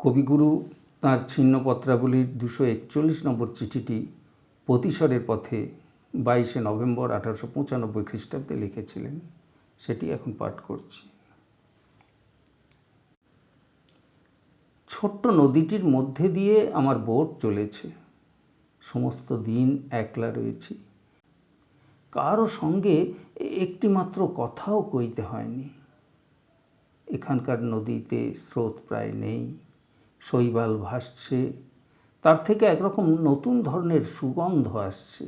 কবিগুরু তাঁর ছিন্নপত্রাবলীর দুশো একচল্লিশ নম্বর চিঠিটি প্রতিসরের পথে বাইশে নভেম্বর আঠারোশো পঁচানব্বই খ্রিস্টাব্দে লিখেছিলেন। সেটি এখন পাঠ করছি। ছোট্ট নদীটির মধ্যে দিয়ে আমার বোট চলেছে। সমস্ত দিন একলা রয়েছি। কারও সঙ্গে একটি মাত্র কথাও কইতে হয়নি। এখানকার নদীতে স্রোত প্রায় নেই। শৈবাল ভাসছে। তার থেকে একরকম নতুন ধরনের সুগন্ধ আসছে।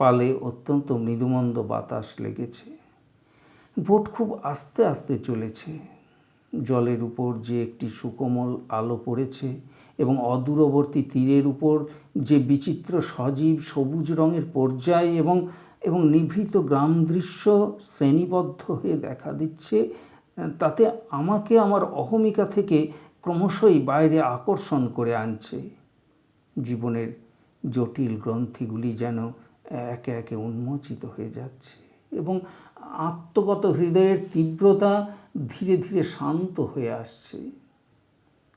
পালে অত্যন্ত মৃদুমন্দ বাতাস লেগেছে। বোট খুব আস্তে আস্তে চলেছে। জলের উপর যে একটি সুকোমল আলো পড়েছে এবং অদূরবর্তী তীরের উপর যে বিচিত্র সজীব সবুজ রঙের পর্যায় এবং এবং নিভৃত গ্রাম দৃশ্য শ্রেণীবদ্ধ হয়ে দেখা দিচ্ছে, তাতে আমাকে আমার অহমিকা থেকে ক্রমশই বাইরে আকর্ষণ করে আনছে। জীবনের জটিল গ্রন্থিগুলি যেন একে একে উন্মোচিত হয়ে যাচ্ছে এবং আত্মগত হৃদয়ের তীব্রতা ধীরে ধীরে শান্ত হয়ে আসছে।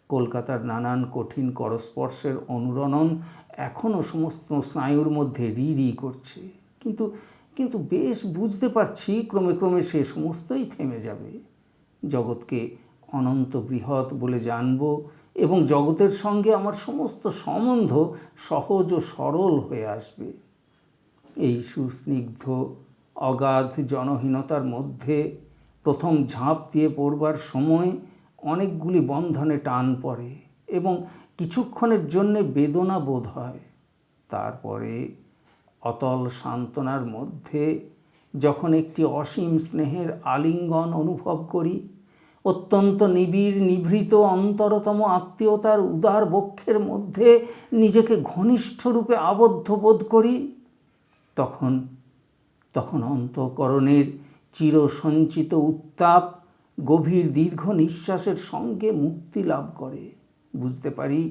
কলকাতার নানান কঠিন করস্পর্শের অনুরণন এখনও সমস্ত স্নায়ুর মধ্যে রি রি করছে। কিন্তু কিন্তু বেশ বুঝতে পারছি ক্রমে ক্রমে সে সমস্তই থেমে যাবে। জগৎকে অনন্ত বৃহৎ বলে জানব এবং জগতের সঙ্গে আমার সমস্ত সম্বন্ধ সহজ ও সরল হয়ে আসবে। এই সুস্নিগ্ধ, অগাধ জনহীনতার মধ্যে প্রথম ঝাঁপ দিয়ে পড়বার সময় অনেকগুলি বন্ধনে টান পড়ে এবং কিছুক্ষণের জন্যে বেদনা বোধ হয়। তারপরে অতল সান্ত্বনার মধ্যে যখন একটি অসীম স্নেহের আলিঙ্গন অনুভব করি অত্যন্ত নিবিড়, নিভৃত, অন্তরতম আত্মীয়তার উদার বক্ষের মধ্যে নিজেকে ঘনিষ্ঠ রূপে আবদ্ধ বোধ করি, তখন তখন অন্তকরণের চিরসঞ্চিত উত্তাপ গভীর দীর্ঘ নিঃশ্বাসের সঙ্গে মুক্তি লাভ করে। বুঝতে পারি,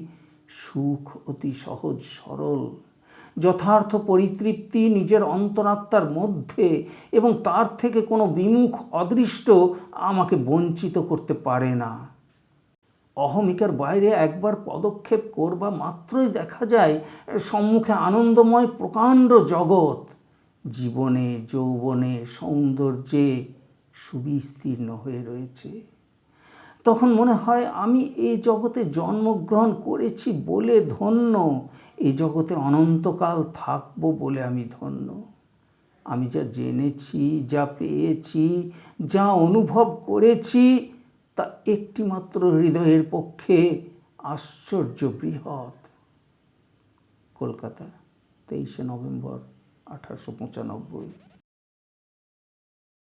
সুখ অতি সহজ সরল। যথার্থ পরিতৃপ্তি নিজের অন্তরাত্মার মধ্যে এবং তার থেকে কোনো বিমুখ অদৃষ্ট আমাকে বঞ্চিত করতে পারে না। অহমিকার বাইরে একবার পদক্ষেপ করবা মাত্রই দেখা যায়, সম্মুখে আনন্দময় প্রকাণ্ড জগৎ। জীবনে, যৌবনে, সৌন্দর্যে সুবিস্তীর্ণ হয়ে রয়েছে। তখন মনে হয়, আমি এই জগতে জন্মগ্রহণ করেছি বলে ধন্য। এই জগতে অনন্তকাল থাকব বলে আমি ধন্য। আমি যা জেনেছি, যা পেয়েছি, যা অনুভব করেছি, তা একটিমাত্র হৃদয়ের পক্ষে আশ্চর্য বৃহৎ। কলকাতা, তেইশে নভেম্বর আঠারোশো পঁচানব্বই।